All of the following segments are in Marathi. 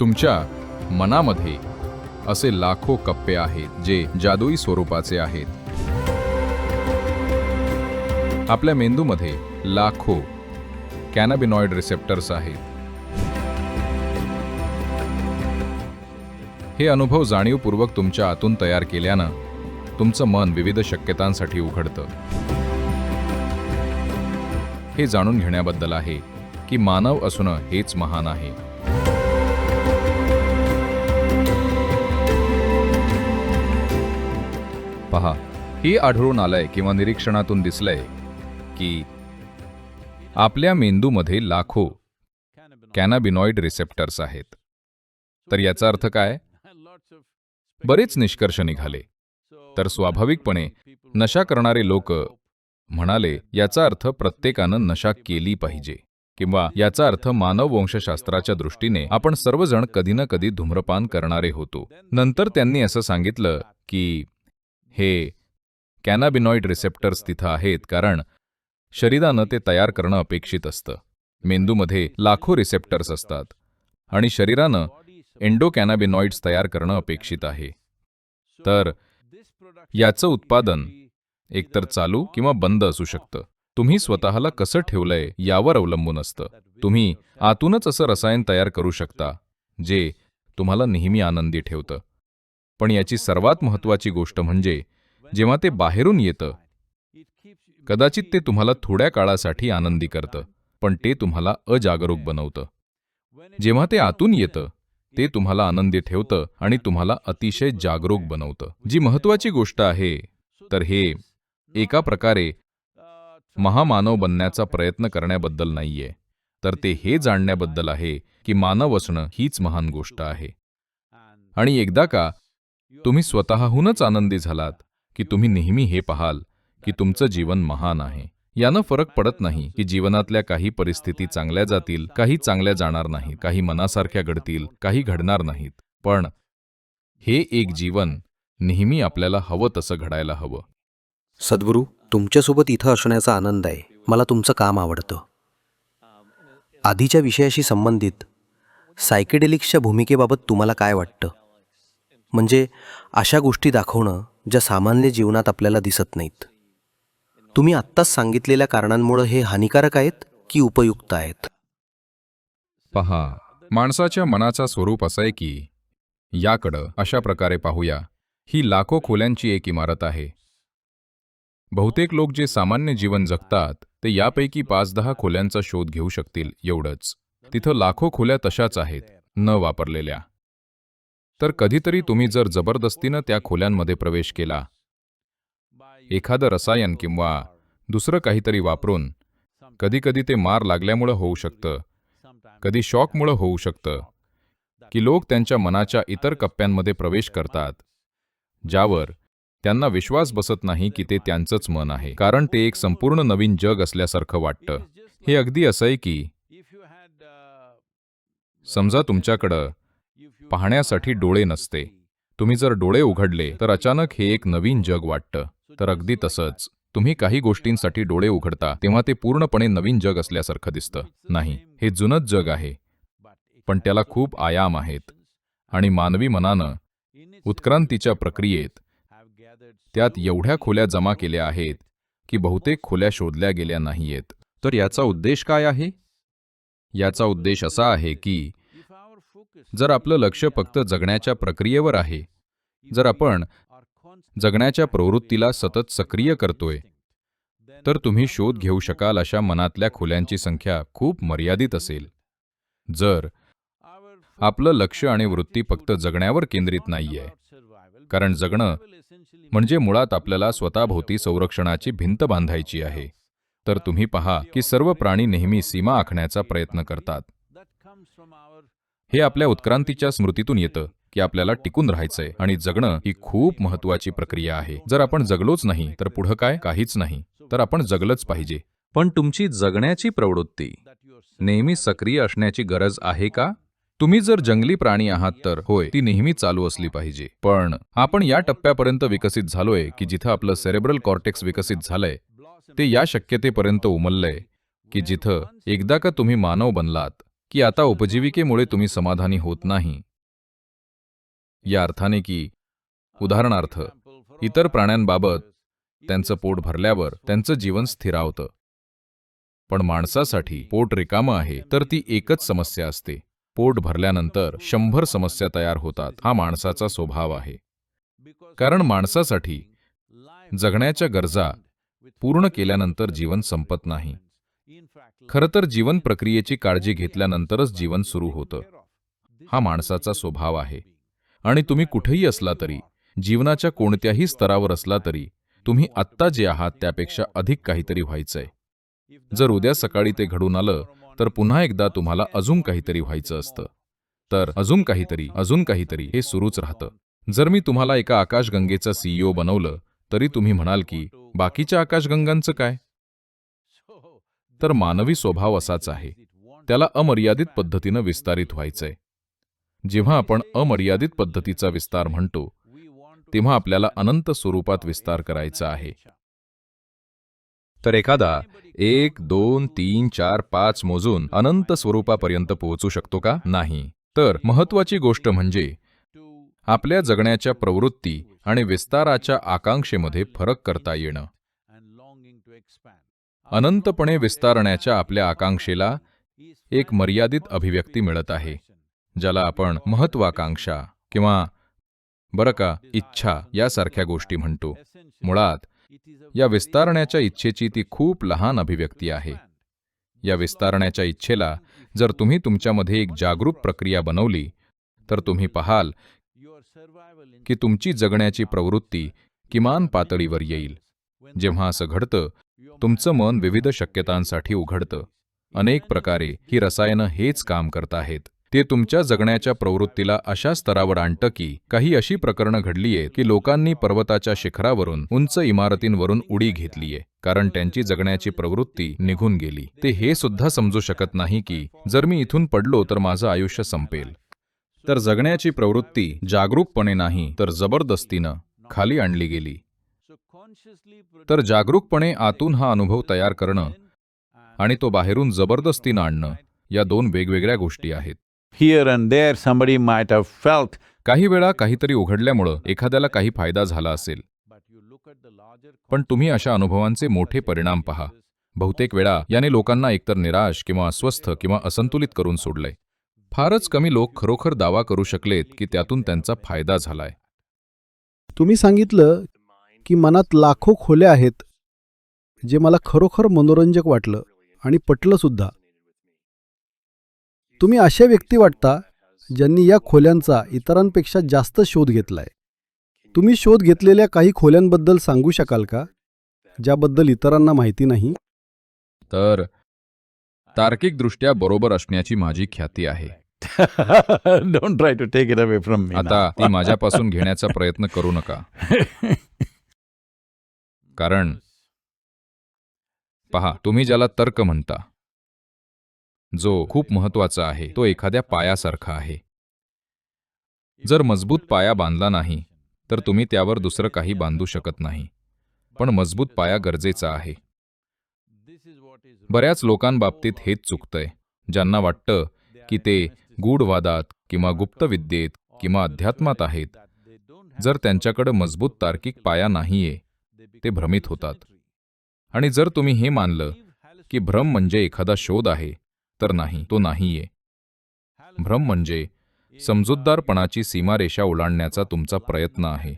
तुमच्या मनामध्ये असे लाखो कप्पे आहेत जे जादुई स्वरूपाचे आहेत. आपल्या मेंदूमध्ये लाखो कॅनाबिनॉइड रिसेप्टर्स आहेत. हे अनुभव जाणीवपूर्वक तुमच्या आतून तयार केल्यानं तुमचं मन विविध शक्यतांसाठी उघडतं. हे जाणून घेण्याबद्दल आहे की मानव असणं हेच महान आहे. पहा हे आढळून आलंय किंवा निरीक्षणातून दिसलंय की आपल्या मेंदूमध्ये लाखो कॅनाबिनॉइड रिसेप्टर्स आहेत. तर याचा अर्थ काय? बरेच निष्कर्ष निघाले. तर स्वाभाविकपणे नशा करणारे लोक म्हणाले याचा अर्थ प्रत्येकानं नशा केली पाहिजे किंवा याचा अर्थ मानव वंशशास्त्राच्या दृष्टीने आपण सर्वजण कधी ना कधी धूम्रपान करणारे होतो. नंतर त्यांनी असं सांगितलं की हे कॅनाबिनॉइड रिसेप्टर्स तिथं आहेत कारण शरीरानं ते तयार करणं अपेक्षित असतं. मेंदूमध्ये लाखो रिसेप्टर्स असतात आणि शरीरानं एन्डोकॅनाबिनॉइड्स तयार करणं अपेक्षित आहे. तर याचं उत्पादन एकतर चालू किंवा बंद असू शकतं. तुम्ही स्वतःला कसं ठेवलंय यावर अवलंबून असतं. तुम्ही आतूनच असं रसायन तयार करू शकता जे तुम्हाला नेहमी आनंदी ठेवतं. पण याची सर्वात महत्त्वाची गोष्ट म्हणजे जेव्हा ते बाहेरून येतं कदाचित ते तुम्हाला थोड्या काळासाठी आनंदी करतं पण ते तुम्हाला अजागरूक बनवतं. जेव्हा ते आतून येतं ते तुम्हाला आनंदी ठेवतं आणि तुम्हाला अतिशय जागरूक बनवतं. जी महत्वाची गोष्ट आहे तर हे एका प्रकारे महामानव बनण्याचा प्रयत्न करण्याबद्दल नाहीये. तर ते हे जाणण्याबद्दल आहे की मानव असणं हीच महान गोष्ट आहे. आणि एकदा का तुम्ही स्वतःहूनच आनंदी झालात की तुम्ही नेहमी हे पाहाल की तुमचं जीवन महान आहे. यानं फरक पडत नाही की जीवनातल्या काही परिस्थिती चांगल्या जातील काही चांगल्या जाणार नाहीत काही मनासारख्या घडतील काही घडणार नाहीत. पण हे एक जीवन नेहमी आपल्याला हवं तसं घडायला हवं. सद्गुरू तुमच्यासोबत इथं असण्याचा आनंद आहे. मला तुमचं काम आवडतं. आधीच्या विषयाशी संबंधित सायकेडेलिक्सच्या भूमिकेबाबत तुम्हाला काय वाटतं? म्हणजे अशा गोष्टी दाखवणं ज्या सामान्य जीवनात आपल्याला दिसत नाहीत. तुम्ही आत्ताच सांगितलेल्या कारणांमुळे हे हानिकारक आहेत की उपयुक्त आहेत? पहा माणसाच्या मनाचा स्वरूप असं आहे की याकडं अशा प्रकारे पाहूया. ही लाखो खोल्यांची एक इमारत आहे. बहुतेक लोक जे सामान्य जीवन जगतात ते यापैकी पाच दहा खोल्यांचा शोध घेऊ शकतील एवढंच. तिथं लाखो खोल्या तशाच आहेत न वापरलेल्या. तर कधीतरी तुम्ही जर जबरदस्तीनं त्या खोल्यांमध्ये प्रवेश केला. एखादं रसायन किंवा दुसरं काहीतरी वापरून कधीकधी ते मार लागल्यामुळं होऊ शकतं. कधी शॉकमुळं होऊ शकतं. की लोक त्यांच्या मनाच्या इतर कप्प्यांमध्ये प्रवेश करतात ज्यावर त्यांना विश्वास बसत नाही की ते त्यांचंच मन आहे. कारण ते एक संपूर्ण नवीन जग असल्यासारखं वाटतं. हे अगदी असं आहे की समजा तुमच्याकडं पाहण्यासाठी डोळे नसते. तुम्ही जर डोळे उघडले तर अचानक हे एक नवीन जग वाटतं. तर अगदी तसंच. तुम्ही काही गोष्टींसाठी डोळे उघडता तेव्हा ते पूर्णपणे नवीन जग असल्यासारखं दिसतं. नाही हे जुनच जग आहे. पण त्याला खूप आयाम आहेत. आणि मानवी मनानं उत्क्रांतीच्या प्रक्रियेत त्यात एवढ्या खोल्या जमा केल्या आहेत की बहुतेक खोल्या शोधल्या गेल्या नाहीयेत. तर याचा उद्देश काय आहे? याचा उद्देश असा आहे की जर आपलं लक्ष फक्त जगण्याच्या प्रक्रियेवर आहे जर आपण जगण्याच्या प्रवृत्तीला सतत सक्रिय करतोय तर तुम्ही शोध घेऊ शकाल अशा मनातल्या खोल्यांची संख्या खूप मर्यादित असेल. जर आपलं लक्ष आणि वृत्ती फक्त जगण्यावर केंद्रित नाहीये कारण जगणं म्हणजे मुळात आपल्याला स्वतःभोवती संरक्षणाची भिंत बांधायची आहे तर तुम्ही पहा की सर्व प्राणी नेहमी सीमा आखण्याचा प्रयत्न करतात. हे आपल्या उत्क्रांतीच्या स्मृतीतून येतं की आपल्याला टिकून राहायचंय आणि जगणं ही खूप महत्वाची प्रक्रिया आहे. जर आपण जगलोच नाही तर पुढं काय? काहीच नाही. तर आपण जगलंच पाहिजे. पण तुमची जगण्याची प्रवृत्ती नेहमी सक्रिय असण्याची गरज आहे का? तुम्ही जर जंगली प्राणी आहात तर होय ती नेहमी चालू असली पाहिजे. पण आपण या टप्प्यापर्यंत विकसित झालोय की जिथं आपलं सेरेब्रल कॉर्टेक्स विकसित झालंय ते या शक्यतेपर्यंत उमललंय की जिथं एकदा का तुम्ही मानव बनलात की आता उपजीविकेमुळे तुम्ही समाधानी होत नाही. या अर्थाने की उदाहरणार्थ इतर प्राण्यांबाबत त्यांचं पोट भरल्यावर त्यांचं जीवन स्थिरावतं. पण माणसासाठी पोट रिकामं आहे तर ती एकच समस्या असते. पोट भरल्यानंतर शंभर समस्या तयार होतात हा माणसाचा स्वभाव आहे. कारण माणसासाठी जगण्याच्या गरजा पूर्ण केल्यानंतर जीवन संपत नाही. खरं तर जीवन प्रक्रियेची काळजी घेतल्यानंतरच जीवन सुरू होतं. हा माणसाचा स्वभाव आहे. आणि तुम्ही कुठेही असला तरी जीवनाच्या कोणत्याही स्तरावर असला तरी तुम्ही आत्ता जे आहात त्यापेक्षा अधिक काहीतरी व्हायचंय. जर उद्या सकाळी ते घडून आलं तर पुन्हा एकदा तुम्हाला अजून काहीतरी व्हायचं असतं. तर अजून काहीतरी अजून काहीतरी हे सुरूच राहतं. जर मी तुम्हाला एका आकाशगंगेचा सीईओ बनवलं तरी तुम्ही म्हणाल की बाकीच्या आकाशगंगांचं काय? तर मानवी स्वभाव असाच आहे. त्याला अमर्यादित पद्धतीनं विस्तारित व्हायचंय. जेव्हा आपण अमर्यादित पद्धतीचा विस्तार म्हणतो तेव्हा आपल्याला अनंत स्वरूपात विस्तार करायचा आहे. तर एखादा एक दोन तीन चार पाच मोजून अनंत स्वरूपापर्यंत पोहोचू शकतो का? नाही. तर महत्वाची गोष्ट म्हणजे आपल्या जगण्याच्या प्रवृत्ती आणि विस्ताराच्या आकांक्षेमध्ये फरक करता येणं. अनंतपणे विस्तारण्याच्या आपल्या आकांक्षेला एक मर्यादित अभिव्यक्ती मिळत आहे ज्याला आपण महत्वाकांक्षा किंवा बरं का इच्छा यासारख्या गोष्टी म्हणतो. मुळात या विस्तारण्याच्या इच्छेची ती खूप लहान अभिव्यक्ती आहे. या विस्तारण्याच्या इच्छेला जर तुम्ही तुमच्यामध्ये एक जागरूक प्रक्रिया बनवली तर तुम्ही पाहाल की तुमची जगण्याची प्रवृत्ती किमान पातळीवर येईल. जेव्हा असं घडतं तुमचं मन विविध शक्यतांसाठी उघडतं. अनेक प्रकारे ही रसायनं हेच काम करताहेत ते तुमच्या जगण्याच्या प्रवृत्तीला अशा स्तरावर आणतं की काही अशी प्रकरणं घडलीये की लोकांनी पर्वताच्या शिखरावरून उंच इमारतींवरून उडी घेतलीये कारण त्यांची जगण्याची प्रवृत्ती निघून गेली. ते हे सुद्धा समजू शकत नाही की जर मी इथून पडलो तर माझं आयुष्य संपेल. तर जगण्याची प्रवृत्ती जागरूकपणे नाही तर जबरदस्तीनं खाली आणली गेली. तर जागरूकपणे आतून हा अनुभव तयार करणं आणि तो बाहेरून जबरदस्तीनं आणणं या दोन वेगवेगळ्या गोष्टी आहेत. Here and there, somebody might have felt. काही वेळा काहीतरी उघडल्यामुळं एखाद्याला काही फायदा झाला असेल. पण तुम्ही अशा अनुभवांचे मोठे परिणाम पहा. बहुतेक वेळा याने लोकांना एकतर निराश किंवा अस्वस्थ किंवा असंतुलित करून सोडलंय. फारच कमी लोक खरोखर दावा करू शकलेत की त्यातून त्यांचा फायदा झालाय. तुम्ही सांगितलं की मनात लाखो खोल्या आहेत जे मला खरोखर मनोरंजक वाटलं आणि पटलं सुद्धा तुम्ही अशा व्यक्ती वाटता ज्यांनी या खोल्यांचा इतरांपेक्षा जास्त शोध घेतलाय तुम्ही शोध घेतलेल्या काही खोल्यांबद्दल सांगू शकाल का ज्याबद्दल इतरांना माहिती नाही तर तार्किकदृष्ट्या बरोबर असण्याची माझी ख्याती आहे to take it away from me. now. आता ती माझ्यापासून घेण्याचा प्रयत्न करू नका कारण पहा तुम्ही ज्याला तर्क म्हणता जो खूप महत्त्वाचा आहे तो एखाद्या पायासारखा आहे. जर मजबूत पाया बांधला नाही तर तुम्ही त्यावर दुसरं काही बांधू शकत नाही. पण मजबूत पाया गरजेचा आहे. बऱ्याच लोकांबाबतीत हेच चुकतंय ज्यांना वाटतं की ते गूढवादात किंवा गुप्तविद्येत किंवा अध्यात्मात आहेत. जर त्यांच्याकडे मजबूत तार्किक पाया नाहीये ते भ्रमित होतात. आणि जर तुम्ही हे मानलं की भ्रम म्हणजे एखादा शोध आहे तर नाही तो नाहीये. भ्रम म्हणजे समजूतदारपणाची सीमारेषा ओलांडण्याचा तुमचा प्रयत्न आहे.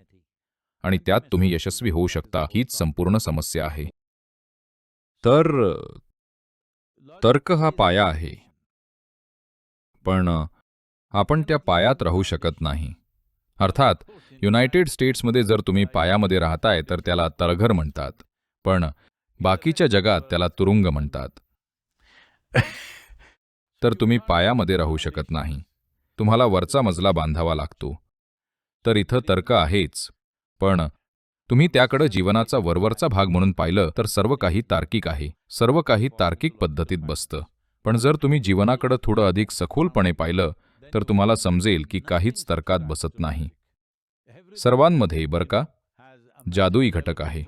आणि त्यात तुम्ही यशस्वी होऊ शकता हीच संपूर्ण समस्या आहे. तर तर्क हा पाया आहे. पण आपण त्या पायात राहू शकत नाही. अर्थात युनायटेड स्टेट्समध्ये जर तुम्ही पायामध्ये राहताय तर त्याला तळघर म्हणतात. पण बाकीच्या जगात त्याला तुरुंग म्हणतात. तर तुम्ही पायामध्ये राहू शकत नाही. तुम्हाला वरचा मजला बांधावा लागतो. तर इथं तर्क आहेच. पण तुम्ही त्याकडं जीवनाचा वरवरचा भाग म्हणून पाहिलं तर सर्व काही तार्किक आहे. सर्व काही तार्किक पद्धतीत बसतं. पण जर तुम्ही जीवनाकडं थोडं अधिक सखोलपणे पाहिलं तर तुम्हाला समजेल की काहीच तर्कात बसत नाही. सर्वांमध्ये बरं का? जादुई घटक आहे.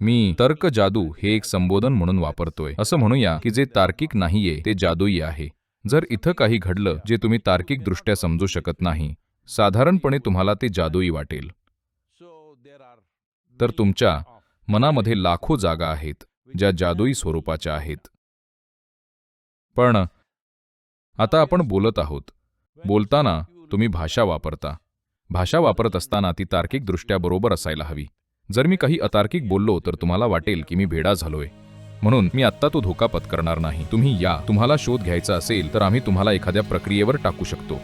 मी तर्क जादू हे एक संबोधन म्हणून वापरतोय. असं म्हणूया की जे तार्किक नाहीये ते जादुई आहे. जर इथं काही घडलं जे तुम्ही तार्किकदृष्ट्या समजू शकत नाही साधारणपणे तुम्हाला ते जादुई वाटेल. तर तुमच्या मनामध्ये लाखो जागा आहेत ज्या जादुई स्वरूपाच्या आहेत. पण आता आपण बोलत आहोत. बोलताना तुम्ही भाषा वापरता. भाषा वापरत असताना ती तार्किकदृष्ट्या बरोबर असायला हवी. जर मी काही अतार्किक बोललो तर तुम्हाला वाटेल की मी भेडा झालोय. म्हणून मी आत्ता तो धोका पत्करणार नाही. तुम्ही या. तुम्हाला शोध घ्यायचा असेल तर आम्ही तुम्हाला एखाद्या प्रक्रियेवर टाकू शकतो.